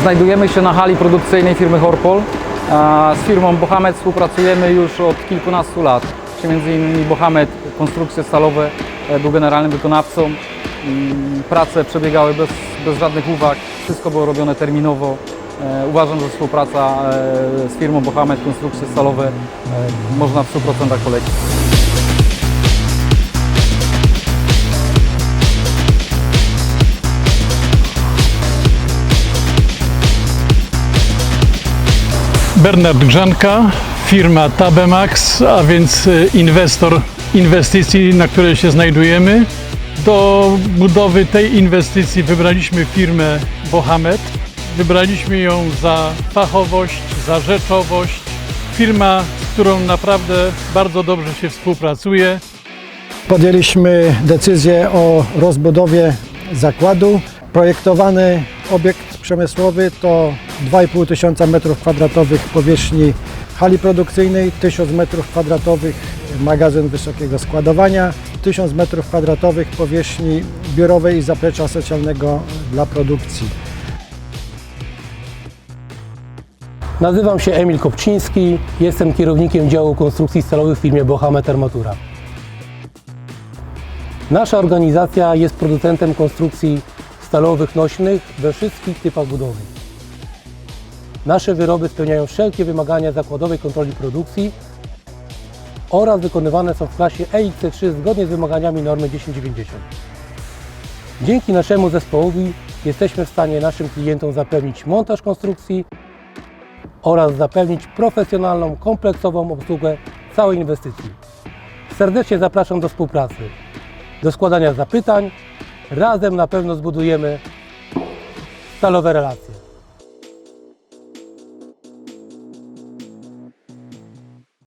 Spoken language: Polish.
Znajdujemy się na hali produkcyjnej firmy Horpol. Z firmą Bohamet współpracujemy już od kilkunastu lat. Między innymi Bohamet Konstrukcje Stalowe e, był generalnym wykonawcą. Mm, Prace przebiegały bez, bez żadnych uwag, wszystko było robione terminowo. E, Uważam, że współpraca e, z firmą Bohamet Konstrukcje Stalowe można w 100% polecić. Bernard Grzanka, firma Tabemax, a więc y, inwestor inwestycji, na której się znajdujemy. Do budowy tej inwestycji wybraliśmy firmę Bohamet. Wybraliśmy ją za fachowość, za rzeczowość. Firma, z którą naprawdę bardzo dobrze się współpracuje. Podjęliśmy decyzję o rozbudowie zakładu. Projektowany obiekt przemysłowy to 2,5 tysiąca metrów kwadratowych powierzchni hali produkcyjnej, 1000 metrów kwadratowych magazyn wysokiego składowania, 1000 metrów kwadratowych powierzchni biurowej i zaplecza socjalnego dla produkcji. Nazywam się Emil Kopczyński, jestem kierownikiem działu konstrukcji stalowych w firmie Bohamet Armatura. Nasza organizacja jest producentem konstrukcji stalowych nośnych we wszystkich typach budowy. Nasze wyroby spełniają wszelkie wymagania zakładowej kontroli produkcji oraz wykonywane są w klasie EXC3 zgodnie z wymaganiami normy 1090. Dzięki naszemu zespołowi jesteśmy w stanie naszym klientom zapewnić montaż konstrukcji oraz zapewnić profesjonalną, kompleksową obsługę całej inwestycji. Serdecznie zapraszam do współpracy, do składania zapytań. Razem na pewno zbudujemy stalowe relacje.